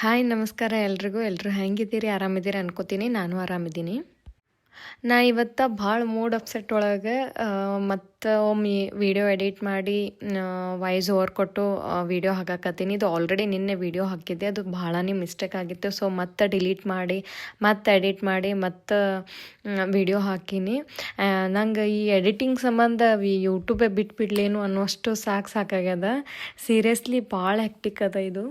Hi, ನಮಸ್ಕಾರ ಎಲ್ರಿಗೂ. ಎಲ್ಲರೂ ಹೆಂಗಿದ್ದೀರಿ? ಆರಾಮಿದ್ದೀರಿ ಅನ್ಕೋತೀನಿ. ನಾನು ಆರಾಮಿದ್ದೀನಿ. ನಾ ಇವತ್ತು ಭಾಳ ಮೂಡ್ ಅಪ್ಸೆಟ್ ಒಳಗೆ ಮತ್ತು ಒಮ್ಮೆ ವಿಡಿಯೋ ಎಡಿಟ್ ಮಾಡಿ ವಾಯ್ಸ್ ಓವರ್ ಕೊಟ್ಟು ವೀಡಿಯೋ ಹಾಕಾಕತ್ತೀನಿ ಇದು ಆಲ್ರೆಡಿ ನಿನ್ನೆ ವಿಡಿಯೋ ಹಾಕಿದ್ದೆ. ಅದು ಭಾಳನೇ ಮಿಸ್ಟೇಕ್ ಆಗಿತ್ತು. ಸೊ ಮತ್ತೆ ಡಿಲೀಟ್ ಮಾಡಿ, ಮತ್ತೆ ಎಡಿಟ್ ಮಾಡಿ, ಮತ್ತೆ ವಿಡಿಯೋ ಹಾಕೀನಿ. ನಂಗೆ ಈ ಎಡಿಟಿಂಗ್ ಸಂಬಂಧ ಯೂಟ್ಯೂಬೇ ಬಿಟ್ಬಿಡ್ಲೇನು ಅನ್ನೋಷ್ಟು ಸಾಕು ಸಾಕಾಗ್ಯದ. ಸೀರಿಯಸ್ಲಿ ಭಾಳ ಹೆಕ್ಟಿಕ್ ಅದ ಇದು.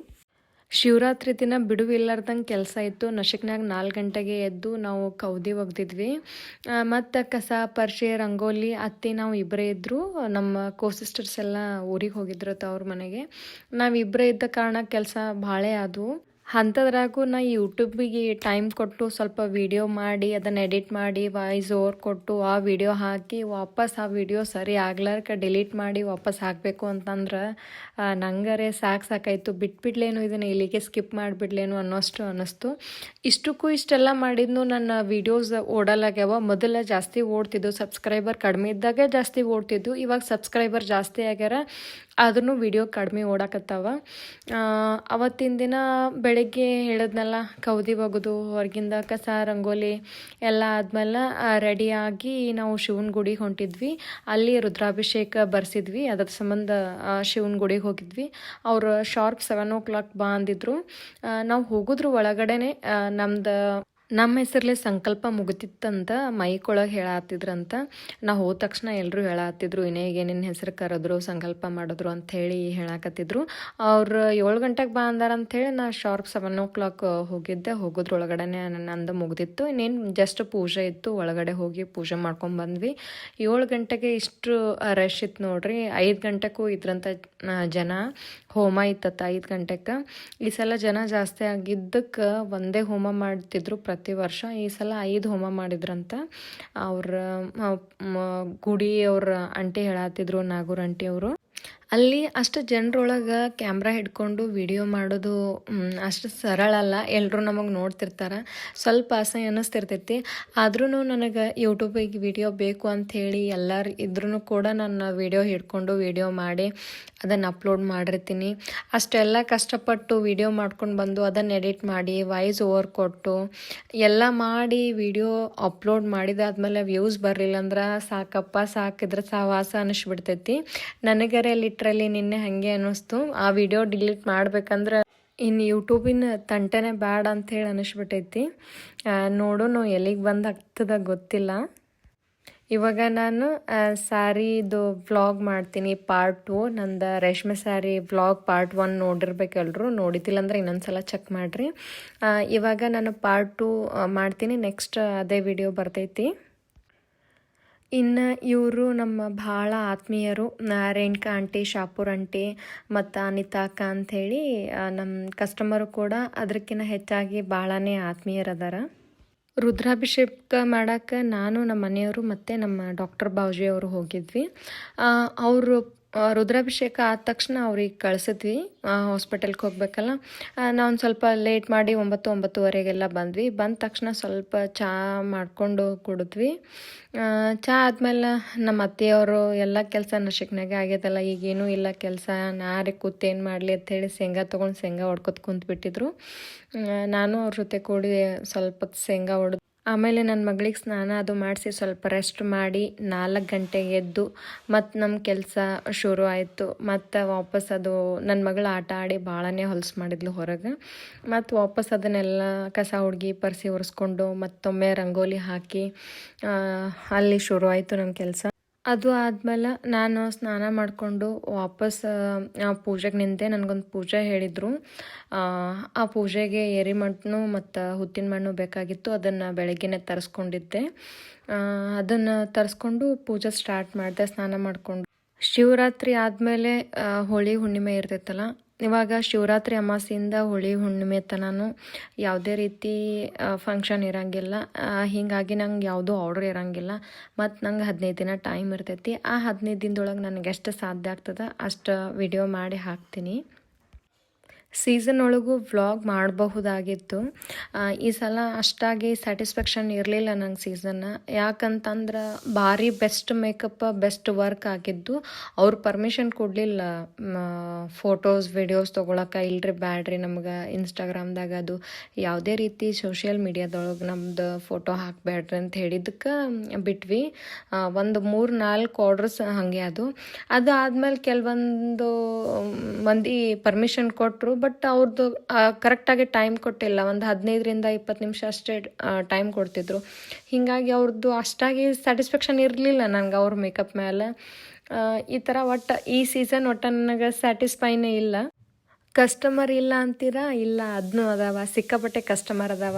ಶಿವರಾತ್ರಿ ದಿನ ಬಿಡುವಿಲ್ಲಾರ್ದಂಗೆ ಕೆಲಸ ಇತ್ತು. ನಶಕ್ನಾಗ ನಾಲ್ಕು ಗಂಟೆಗೆ ಎದ್ದು ನಾವು ಕೌದಿ ಒಗ್ದಿದ್ವಿ. ಮತ್ತು ಕಸ ಪರ್ಷೆ ರಂಗೋಲಿ, ಅತ್ತೆ ನಾವು ಇಬ್ಬರೇ ಇದ್ದರು ನಮ್ಮ ಕೋ ಸಿಸ್ಟರ್ಸ್ ಎಲ್ಲ ಊರಿಗೆ ಹೋಗಿದ್ರು ಅವ್ರ ಮನೆಗೆ. ನಾವಿಬ್ಬರೇ ಇದ್ದ ಕಾರಣ ಕೆಲಸ ಭಾಳೇ ಆದವು. ಅಂಥದ್ರಾಗೂ ನಾ ಯೂಟ್ಯೂಬಿಗೆ ಟೈಮ್ ಕೊಟ್ಟು ಸ್ವಲ್ಪ ವೀಡಿಯೋ ಮಾಡಿ, ಅದನ್ನು ಎಡಿಟ್ ಮಾಡಿ ವಾಯ್ಸ್ ಓವರ್ ಕೊಟ್ಟು ಆ ವಿಡಿಯೋ ಹಾಕಿ, ವಾಪಸ್ ಆ ವಿಡಿಯೋ ಸರಿ ಆಗ್ಲಾರ್ಕ ಡಿಲೀಟ್ ಮಾಡಿ ವಾಪಸ್ ಹಾಕಬೇಕು ಅಂತಂದ್ರೆ ನಂಗರೆ ಸಾಕು ಸಾಕಾಯಿತು. ಬಿಟ್ಬಿಡ್ಲೇನು ಇದನ್ನು ಇಲ್ಲಿಗೆ ಸ್ಕಿಪ್ ಮಾಡಿಬಿಡ್ಲೇನು ಅನ್ನೋಷ್ಟು ಅನ್ನಿಸ್ತು. ಇಷ್ಟಕ್ಕೂ ಇಷ್ಟೆಲ್ಲ ಮಾಡಿದ್ನು ನನ್ನ ವೀಡಿಯೋಸ್ ಓಡಲಾಗ್ಯಾವ. ಮೊದಲ ಜಾಸ್ತಿ ಓಡ್ತಿದ್ದು ಸಬ್ಸ್ಕ್ರೈಬರ್ ಕಡಿಮೆ ಇದ್ದಾಗ ಜಾಸ್ತಿ ಓಡ್ತಿದ್ದು. ಇವಾಗ ಸಬ್ಸ್ಕ್ರೈಬರ್ ಜಾಸ್ತಿ ಆಗ್ಯಾರ. ಆದ್ರೂ ವಿಡಿಯೋ ಕಡಿಮೆ ಓಡಾಕತ್ತಾವ. ಅವತ್ತಿನ ದಿನ ಬೆಳಗ್ಗೆ ಹೇಳಿದ್ನಲ್ಲ, ಕೌದಿ ಒಗೆದು, ಹೊರಗಿಂದ ಕಸ, ರಂಗೋಲಿ ಎಲ್ಲ ಆದ್ಮೇಲೆ ರೆಡಿಯಾಗಿ ನಾವು ಶಿವನ ಗುಡಿಗೆ ಹೊಂಟಿದ್ವಿ. ಅಲ್ಲಿ ರುದ್ರಾಭಿಷೇಕ ಬರ್ಸಿದ್ವಿ. ಅದ್ರ ಸಂಬಂಧ ಶಿವನ ಗುಡಿಗೆ ಹೋಗಿದ್ವಿ. ಅವರು ಶಾರ್ಪ್ ಸೆವೆನ್ ಓ ಕ್ಲಾಕ್ ಬಾ ಅಂದಿದ್ರು ನಾವು ಹೋಗಿದ್ರು ಒಳಗಡೆನೆ ನಮ್ದು ನಮ್ಮ ಹೆಸರಲ್ಲೇ ಸಂಕಲ್ಪ ಮುಗಿತಿತ್ತಂತ ಮೈಕೊಳಗೆ ಹೇಳತ್ತಿದ್ರಂತ ನಾ ಹೋದ ತಕ್ಷಣ ಎಲ್ಲರೂ ಹೇಳತ್ತಿದ್ರು ಇನ್ನೇಗೆ ನಿನ್ನ ಹೆಸರು ಕರೆದ್ರು, ಸಂಕಲ್ಪ ಮಾಡಿದ್ರು ಅಂತ ಹೇಳಿ ಹೇಳಕತ್ತಿದ್ರು. ಅವ್ರು ಏಳು ಗಂಟೆಗೆ ಬಾ ಅಂದಾರಂಥೇಳಿ ನಾ ಶಾರ್ಪ್ ಸೆವೆನ್ ಓ ಕ್ಲಾಕ್ ಹೋಗಿದ್ದೆ. ಹೋಗೋದ್ರ ನನ್ನಂದು ನಂದು ಮುಗ್ದಿತ್ತು. ಇನ್ನೇನು ಜಸ್ಟ್ ಪೂಜೆ ಇತ್ತು. ಒಳಗಡೆ ಹೋಗಿ ಪೂಜೆ ಮಾಡ್ಕೊಂಡು ಬಂದ್ವಿ. ಏಳು ಗಂಟೆಗೆ ಇಷ್ಟು ರಶ್ ಇತ್ತು ನೋಡ್ರಿ. ಐದು ಗಂಟೆಗೂ ಇದ್ರಂಥ ಜನ. ಹೋಮ ಇತ್ತತ್ತ ಐದು ಗಂಟೆಗೆ ಈ ಸಲ ಜನ ಜಾಸ್ತಿ ಆಗಿದ್ದಕ್ಕೆ ಒಂದೇ ಹೋಮ ಮಾಡ್ತಿದ್ರು ಪ್ರತಿ ವರ್ಷ. ಈ ಸಲ ಐದು ಹೋಮ ಮಾಡಿದ್ರಂತ. ಅವ್ರ ಗುಡಿ ಅವ್ರ ಅಂಟಿ ಹೇಳತ್ತಿದ್ರು ನಾಗೂರ್ ಅಂಟಿ ಅವರು ಅಲ್ಲಿ ಅಷ್ಟು ಜನರೊಳಗೆ ಕ್ಯಾಮ್ರಾ ಹಿಡ್ಕೊಂಡು ವಿಡಿಯೋ ಮಾಡೋದು ಅಷ್ಟು ಸರಳ ಅಲ್ಲ. ಎಲ್ಲರೂ ನಮಗೆ ನೋಡ್ತಿರ್ತಾರೆ. ಸ್ವಲ್ಪ ಅಸಹ್ಯ ಅನ್ನಿಸ್ತಿರ್ತೈತಿ. ಆದ್ರೂ ನನಗೆ ಯೂಟ್ಯೂಬಿಗೆ ವಿಡಿಯೋ ಬೇಕು ಅಂಥೇಳಿ ಎಲ್ಲರೂ ಇದ್ರೂ ಕೂಡ ನಾನು ವಿಡಿಯೋ ಹಿಡ್ಕೊಂಡು ವಿಡಿಯೋ ಮಾಡಿ ಅದನ್ನು ಅಪ್ಲೋಡ್ ಮಾಡಿರ್ತೀನಿ. ಅಷ್ಟೆಲ್ಲ ಕಷ್ಟಪಟ್ಟು ವಿಡಿಯೋ ಮಾಡ್ಕೊಂಡು ಬಂದು ಅದನ್ನು ಎಡಿಟ್ ಮಾಡಿ ವಾಯ್ಸ್ ಓವರ್ ಕೊಟ್ಟು ಎಲ್ಲ ಮಾಡಿ ವಿಡಿಯೋ ಅಪ್ಲೋಡ್ ಮಾಡಿದಾದ್ಮೇಲೆ ವ್ಯೂಸ್ ಬರಲಿಲ್ಲ ಅಂದ್ರೆ ಸಾಕಪ್ಪ, ಸಾಕಿದ್ರೆ ಸಹವಾಸ ಅನ್ನಿಸ್ಬಿಡ್ತೈತಿ. ನನಗರೆ ಲಿಟ್ರಲಿ ನಿನ್ನೆ ಹಾಗೆ ಅನ್ನಿಸ್ತು. ಆ ವಿಡಿಯೋ ಡಿಲೀಟ್ ಮಾಡ್ಬೇಕಂದ್ರೆ ಇನ್ನು ಯೂಟ್ಯೂಬಿನ ತಂಟೆನೇ ಬ್ಯಾಡ ಅಂಥೇಳಿ ನೋಡು, ನಾವು ಎಲ್ಲಿಗೆ ಬಂದು ಆಗ್ತದ ಗೊತ್ತಿಲ್ಲ. ಇವಾಗ ನಾನು ಸ್ಯಾರಿದು ವ್ಲಾಗ್ ಮಾಡ್ತೀನಿ ಪಾರ್ಟ್ ಟು ನಂದು ರೇಷ್ಮೆ ಸ್ಯಾರಿ ವ್ಲಾಗ್ ಪಾರ್ಟ್ ಒನ್ ನೋಡಿರ್ಬೇಕೆಲ್ಲರೂ ನೋಡಿದ್ದಿಲ್ಲ ಅಂದರೆ ಇನ್ನೊಂದು ಸಲ ಚೆಕ್ ಮಾಡಿರಿ ಇವಾಗ ನಾನು ಪಾರ್ಟ್ ಟು ಮಾಡ್ತೀನಿ. ನೆಕ್ಸ್ಟ್ ಅದೇ ವಿಡಿಯೋ ಬರ್ತೈತಿ. ಇನ್ನು ಇವರು ನಮ್ಮ ಭಾಳ ಆತ್ಮೀಯರು. ರೇಣುಕಾ ಆಂಟಿ ಶಾಪುರ್ ಆಂಟಿ ಮತ್ತು ಅನಿತಾ ಅಕ್ಕ ಅಂಥೇಳಿ ನಮ್ಮ ಕಸ್ಟಮರು ಕೂಡ ಅದಕ್ಕಿಂತ ಹೆಚ್ಚಾಗಿ ಭಾಳನೇ ಆತ್ಮೀಯರದಾರ. ರುದ್ರಾಭಿಷೇಕ ಮಾಡೋಕ್ಕೆ ನಾನು ನಮ್ಮ ಮನೆಯವರು ಮತ್ತು ನಮ್ಮ ಡಾಕ್ಟರ್ ಬಾವ್ಜಿ ಅವರು ಹೋಗಿದ್ವಿ. ಅವರು ರುದ್ರಾಭಿಷೇಕ ಆದ ತಕ್ಷಣ ಅವ್ರಿಗೆ ಕಳಿಸಿದ್ವಿ. ಹಾಸ್ಪಿಟಲ್ಗೆ ಹೋಗ್ಬೇಕಲ್ಲ. ನಾವು ಸ್ವಲ್ಪ ಲೇಟ್ ಮಾಡಿ ಒಂಬತ್ತು, ಒಂಬತ್ತುವರೆಗೆಲ್ಲ ಬಂದ್ವಿ. ಬಂದ ತಕ್ಷಣ ಸ್ವಲ್ಪ ಚಹಾ ಮಾಡಿಕೊಂಡು ಕುಡಿದ್ವಿ. ಚಹಾ ಆದಮೇಲೆ ನಮ್ಮ ಅತ್ತೆಯವರು ಎಲ್ಲ ಕೆಲಸ ನಶಿಕ್ನಾಗೆ ಆಗ್ಯದಲ್ಲ. ಈಗೇನೂ ಇಲ್ಲ ಕೆಲಸ. ನಾರೆ ಕೂತೇನು ಮಾಡಲಿ ಅಂಥೇಳಿ ಶೇಂಗಾ ತೊಗೊಂಡು ಶೇಂಗಾ ಹೊಡ್ಕೊತ ಕುಂತ್ಬಿಟ್ಟಿದ್ರು. ನಾನು ಅವ್ರ ಜೊತೆ ಕೂಡಿ ಸ್ವಲ್ಪ ಶೇಂಗಾ ಹೊಡೆದು ಆಮೇಲೆ ನನ್ನ ಮಗಳಿಗೆ ಸ್ನಾನ ಅದು ಮಾಡಿಸಿ ಸ್ವಲ್ಪ ರೆಸ್ಟ್ ಮಾಡಿ ನಾಲ್ಕು ಗಂಟೆಗೆ ಎದ್ದು ಮತ್ತು ನಮ್ಮ ಕೆಲಸ ಶುರು ಆಯಿತು. ಮತ್ತು ವಾಪಸ್ ಅದು ನನ್ನ ಮಗಳು ಆಟ ಆಡಿ ಭಾಳನೇ ಹೊಲಸು ಮಾಡಿದ್ಲು ಹೊರಗೆ. ಮತ್ತು ವಾಪಸ್ ಅದನ್ನೆಲ್ಲ ಕಸ ಹುಡುಗಿ ಪರಿಸಿ ಒರೆಸ್ಕೊಂಡು ಮತ್ತೊಮ್ಮೆ ರಂಗೋಲಿ ಹಾಕಿ ಅಲ್ಲಿ ಶುರು ಆಯಿತು ನಮ್ಮ ಕೆಲಸ. ಅದು ಆದ್ಮೇಲೆ ನಾನು ಸ್ನಾನ ಮಾಡಿಕೊಂಡು ವಾಪಸ್ ಪೂಜೆಗೆ ನಿಂತೆ ನನಗೊಂದು ಪೂಜೆ ಹೇಳಿದರು. ಆ ಪೂಜೆಗೆ ಎರಿ ಮಣ್ಣು ಮತ್ತು ಹುತ್ತಿನ ಮಣ್ಣು ಬೇಕಾಗಿತ್ತು, ಅದನ್ನು ಬೆಳಗ್ಗೆನೆ ತರಿಸ್ಕೊಂಡಿದ್ದೆ. ಅದನ್ನು ತರಿಸ್ಕೊಂಡು ಪೂಜೆ ಸ್ಟಾರ್ಟ್ ಮಾಡಿದೆ, ಸ್ನಾನ ಮಾಡಿಕೊಂಡು. ಶಿವರಾತ್ರಿ ಆದಮೇಲೆ ಹೋಳಿ ಹುಣ್ಣಿಮೆ ಇರ್ತೈತಲ್ಲ ಇವಾಗ ಶಿವರಾತ್ರಿ ಅಮಾಸೆಯಿಂದ ಹೋಳಿ ಹುಣ್ಣಿಮೆ ತನೂ ಯಾವುದೇ ರೀತಿ ಫಂಕ್ಷನ್ ಇರೋಂಗಿಲ್ಲ. ಹೀಗಾಗಿ ನಂಗೆ ಯಾವುದೂ ಆರ್ಡ್ರ್ ಇರೋಂಗಿಲ್ಲ. ಮತ್ತು ನಂಗೆ ಹದಿನೈದು ದಿನ ಟೈಮ್ ಇರ್ತೈತಿ. ಆ ಹದಿನೈದು ದಿನದೊಳಗೆ ನನಗೆ ಎಷ್ಟು ಸಾಧ್ಯ ಆಗ್ತದೆ ಅಷ್ಟು ವಿಡಿಯೋ ಮಾಡಿ ಹಾಕ್ತೀನಿ. ಸೀಸನ್ ಒಳಗೂ ವ್ಲಾಗ್ ಮಾಡಬಹುದಾಗಿತ್ತು. ಈ ಸಲ ಅಷ್ಟಾಗಿ ಸ್ಯಾಟಿಸ್ಫ್ಯಾಕ್ಷನ್ ಇರಲಿಲ್ಲ ನಂಗೆ ಸೀಸನ್ನ ಯಾಕಂತಂದ್ರೆ ಭಾರಿ ಬೆಸ್ಟ್ ಮೇಕಪ್, ಬೆಸ್ಟ್ ವರ್ಕ್ ಆಗಿದ್ದು ಅವ್ರು ಪರ್ಮಿಷನ್ ಕೊಡಲಿಲ್ಲ. ಫೋಟೋಸ್, ವಿಡಿಯೋಸ್ ತೊಗೊಳಕ್ಕೆ ಇಲ್ರಿ ಬ್ಯಾಡ್ರಿ ನಮ್ಗೆ ಇನ್ಸ್ಟಾಗ್ರಾಮ್ದಾಗ ಅದು ಯಾವುದೇ ರೀತಿ ಸೋಷಿಯಲ್ ಮೀಡಿಯಾದೊಳಗೆ ನಮ್ದು ಫೋಟೋ ಹಾಕಬೇಡ್ರಿ ಅಂತ ಹೇಳಿದ್ದಕ್ಕೆ ಬಿಟ್ವಿ. ಒಂದು ಮೂರು ನಾಲ್ಕು ಆರ್ಡ್ರಸ್ ಹಾಗೆ ಅದು. ಅದು ಆದಮೇಲೆ ಕೆಲವೊಂದು, ಮಂದಿ ಪರ್ಮಿಷನ್ ಕೊಟ್ಟರು ಬಟ್ ಅವ್ರದ್ದು ಕರೆಕ್ಟಾಗಿ ಟೈಮ್ ಕೊಟ್ಟಿಲ್ಲ. ಒಂದು ಹದಿನೈದರಿಂದ ಇಪ್ಪತ್ತು ನಿಮಿಷ ಅಷ್ಟೇ ಟೈಮ್ ಕೊಡ್ತಿದ್ರು. ಹೀಗಾಗಿ ಅವ್ರದ್ದು ಅಷ್ಟಾಗಿ ಸ್ಯಾಟಿಸ್ಫ್ಯಾಕ್ಷನ್ ಇರಲಿಲ್ಲ ನನಗೆ ಅವ್ರ ಮೇಕಪ್ ಮೇಲೆ ಈ ಥರ ಒಟ್ಟು, ಈ ಸೀಸನ್ ಒಟ್ಟು ನನಗೆ ಸ್ಯಾಟಿಸ್ಫೈನೇ ಇಲ್ಲ. ಕಸ್ಟಮರ್ ಇಲ್ಲ ಅಂತೀರಾ? ಇಲ್ಲ ಅದನ್ನೂ ಅದಾವ, ಸಿಕ್ಕಾಪಟ್ಟೆ ಕಸ್ಟಮರ್ ಅದಾವ.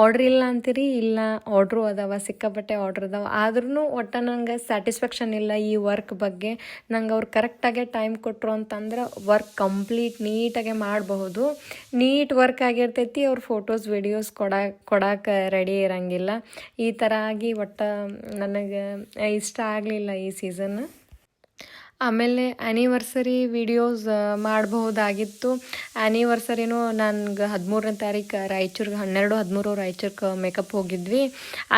ಆರ್ಡ್ರ್ ಇಲ್ಲ ಅಂತೀರಿ? ಇಲ್ಲ ಆರ್ಡ್ರು ಅದಾವ, ಸಿಕ್ಕಾಪಟ್ಟೆ ಆರ್ಡ್ರ್ ಅದಾವ. ಆದ್ರೂ ಒಟ್ಟು ನಂಗೆ ಸ್ಯಾಟಿಸ್ಫ್ಯಾಕ್ಷನ್ ಇಲ್ಲ ಈ ವರ್ಕ್ ಬಗ್ಗೆ. ನಂಗೆ ಅವ್ರು ಕರೆಕ್ಟಾಗೆ ಟೈಮ್ ಕೊಟ್ಟರು ಅಂತಂದ್ರೆ ವರ್ಕ್ ಕಂಪ್ಲೀಟ್ ನೀಟಾಗೆ ಮಾಡಬಹುದು. ನೀಟ್ ವರ್ಕ್ ಆಗಿರ್ತೈತಿ, ಅವ್ರು ಫೋಟೋಸ್ ವಿಡಿಯೋಸ್ ಕೊಡ ಕೊಡಕ್ಕೆ ರೆಡಿ ಇರಂಗಿಲ್ಲ. ಈ ಥರ ಆಗಿ ಒಟ್ಟು ನನಗೆ ಇಷ್ಟ ಆಗಲಿಲ್ಲ ಈ ಸೀಸನ್ ಆಮೇಲೆ ಆ್ಯನಿವರ್ಸರಿ ವಿಡಿಯೋಸ್ ಮಾಡಬಹುದಾಗಿತ್ತು. ಆ್ಯನಿವರ್ಸರಿನೂ ನನ್ಗೆ ಹದಿಮೂರನೇ ತಾರೀಕು ರಾಯಚೂರ್ಗೆ, ಹನ್ನೆರಡು, ಹದಿಮೂರು ರಾಯಚೂರ್ಗೆ ಮೇಕಪ್ ಹೋಗಿದ್ವಿ.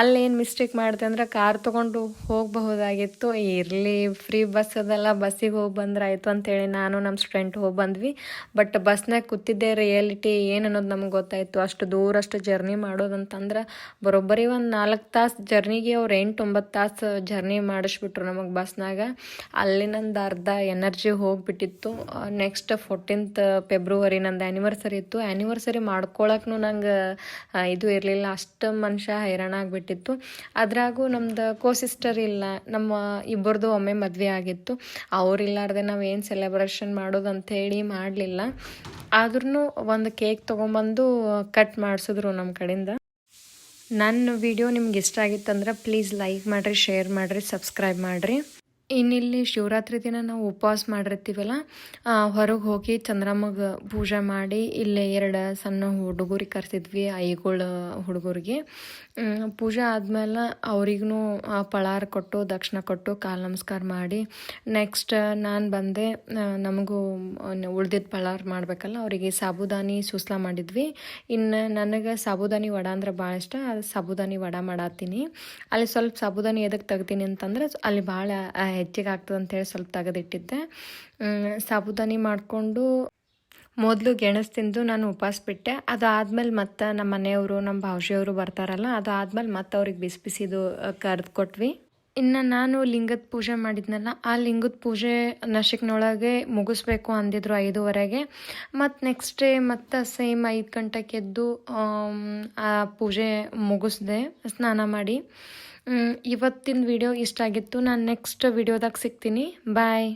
ಅಲ್ಲೇನು ಮಿಸ್ಟೇಕ್ ಮಾಡಿದೆ ಅಂದ್ರೆ ಕಾರ್ ತೊಗೊಂಡು ಹೋಗಬಹುದಾಗಿತ್ತು. ಇರಲಿ ಫ್ರೀ ಬಸ್ ಅದೆಲ್ಲ ಬಸ್ಸಿಗೆ ಹೋಗಿ ಬಂದ್ರೆ ಆಯಿತು ಅಂತೇಳಿ ನಾನು ನಮ್ಮ ಸ್ಟೂಡೆಂಟ್ ಹೋಗಿ ಬಂದ್ವಿ. ಬಟ್ ಬಸ್ನಾಗ ಕೂತಿದ್ದೆ ರಿಯಾಲಿಟಿ ಏನು ಅನ್ನೋದು ನಮ್ಗೆ ಗೊತ್ತಾಯಿತು. ಅಷ್ಟು ದೂರ ಅಷ್ಟು ಜರ್ನಿ ಮಾಡೋದಂತಂದ್ರೆ ಬರೋಬ್ಬರಿ ಒಂದು ನಾಲ್ಕು ತಾಸು ಜರ್ನಿಗೆ ಅವ್ರು ಎಂಟು, ಒಂಬತ್ತು ತಾಸು ಜರ್ನಿ ಮಾಡಿಸ್ಬಿಟ್ರು ನಮಗೆ ಬಸ್ನಾಗ ಅಲ್ಲಿ ನಂದು ಅರ್ಧ ಎನರ್ಜಿ ಹೋಗ್ಬಿಟ್ಟಿತ್ತು. ನೆಕ್ಸ್ಟ್ ಫೋರ್ಟೀನ್ತ್ ಫೆಬ್ರವರಿ ನಂದು ಆ್ಯನಿವರ್ಸರಿ ಇತ್ತು. ಆ್ಯನಿವರ್ಸರಿ ಮಾಡ್ಕೊಳಕ್ಕೂ ನಂಗೆ ಇದು ಇರಲಿಲ್ಲ. ಅಷ್ಟು ಮನುಷ್ಯ ಹೈರಾಣ ಆಗಿಬಿಟ್ಟಿತ್ತು. ಅದ್ರಾಗೂ ನಮ್ದು ಕೋ ಸಿಸ್ಟರ್ ಇಲ್ಲ. ನಮ್ಮ ಇಬ್ಬರದು ಒಮ್ಮೆ ಮದುವೆ ಆಗಿತ್ತು. ಅವ್ರಿಲ್ಲಾರ್ದೆ ನಾವು ಏನು ಸೆಲೆಬ್ರೇಷನ್ ಮಾಡೋದು ಅಂಥೇಳಿ ಮಾಡಲಿಲ್ಲ. ಆದ್ರೂ ಒಂದು ಕೇಕ್ ತೊಗೊಂಬಂದು ಕಟ್ ಮಾಡಿಸಿದ್ರು ನಮ್ಮ ಕಡೆಯಿಂದ. ನನ್ನ ವಿಡಿಯೋ ನಿಮ್ಗೆ ಇಷ್ಟ ಆಗಿತ್ತಂದ್ರೆ ಪ್ಲೀಸ್ ಲೈಕ್ ಮಾಡಿರಿ ಶೇರ್ ಮಾಡಿರಿ ಸಬ್ಸ್ಕ್ರೈಬ್ ಮಾಡಿರಿ. ಇನ್ನಿಲ್ಲಿ ಶಿವರಾತ್ರಿ ದಿನ ನಾವು ಉಪವಾಸ ಮಾಡಿರ್ತೀವಲ್ಲ ಹೊರಗೆ ಹೋಗಿ ಚಂದ್ರಮ್ಮಗೆ ಪೂಜೆ ಮಾಡಿ ಇಲ್ಲೇ ಎರಡು ಸಣ್ಣ ಹುಡುಗರಿಗೆ ಕರೆಸಿದ್ವಿ, ಐಗಳ ಹುಡುಗರಿಗೆ. ಪೂಜೆ ಆದಮೇಲೆ ಅವ್ರಿಗೂ ಪಳಾರ ಕೊಟ್ಟು, ದಕ್ಷಿಣ ಕೊಟ್ಟು ಕಾಲು ನಮಸ್ಕಾರ ಮಾಡಿ. ನೆಕ್ಸ್ಟ್ ನಾನು ಬಂದೆ ನಮಗೂ ಉಳ್ದಿದ್ದ ಪಳಾರ ಮಾಡಬೇಕಲ್ಲ, ಅವರಿಗೆ ಸಾಬುದಾನಿ ಸೂಸ್ಲ ಮಾಡಿದ್ವಿ. ಇನ್ನು ನನಗೆ ಸಾಬುದಾನಿ ವಡ ಅಂದ್ರೆ ಭಾಳ ಇಷ್ಟ, ಅದು ಸಾಬುದಾನಿ ವಡ ಮಾಡತ್ತೀನಿ. ಅಲ್ಲಿ ಸ್ವಲ್ಪ ಸಾಬುದಾನಿ ಎದಕ್ಕೆ ತೆಗ್ತೀನಿ ಅಂತಂದ್ರೆ ಅಲ್ಲಿ ಭಾಳ ಹೆಚ್ಚಿಗೆ ಆಗ್ತದೆ ಅಂತೇಳಿ ಸ್ವಲ್ಪ ತೆಗೆದಿಟ್ಟಿದ್ದೆ. ಸಾಬುದಾನಿ ಮಾಡಿಕೊಂಡು ಮೊದಲು ಗೆಣಸು ತಿಂದು ನಾನು ಉಪವಾಸ ಬಿಟ್ಟೆ. ಅದಾದ್ಮೇಲೆ ಮತ್ತೆ ನಮ್ಮ ಮನೆಯವರು, ನಮ್ಮ ಭಾವಜಿಯವರು ಬರ್ತಾರಲ್ಲ, ಅದಾದ್ಮೇಲೆ ಮತ್ತೆ ಅವ್ರಿಗೆ ಬಿಸಿ ಬಿಸಿದು ಕರೆದು ಕೊಟ್ವಿ ಇನ್ನು ನಾನು ಲಿಂಗದ ಪೂಜೆ ಮಾಡಿದ್ನಲ್ಲ, ಆ ಲಿಂಗದ ಪೂಜೆ ನಶಿಕ್ನೊಳಗೆ ಮುಗಿಸ್ಬೇಕು ಅಂದಿದ್ರು ಐದುವರೆಗೆ. ಮತ್ತು ನೆಕ್ಸ್ಟ್ ಡೇ ಮತ್ತೆ ಸೇಮ್ ಐದು ಗಂಟೆಗೆ ಎದ್ದು ಆ ಪೂಜೆ ಮುಗಿಸ್ದೆ, ಸ್ನಾನ ಮಾಡಿ. ಇವತ್ತಿನ ವಿಡಿಯೋ ಇಷ್ಟ ಆಗಿತ್ತು. ನಾನು ನೆಕ್ಸ್ಟ್ ವಿಡಿಯೋದಾಗ ಸಿಗ್ತೀನಿ. ಬಾಯ್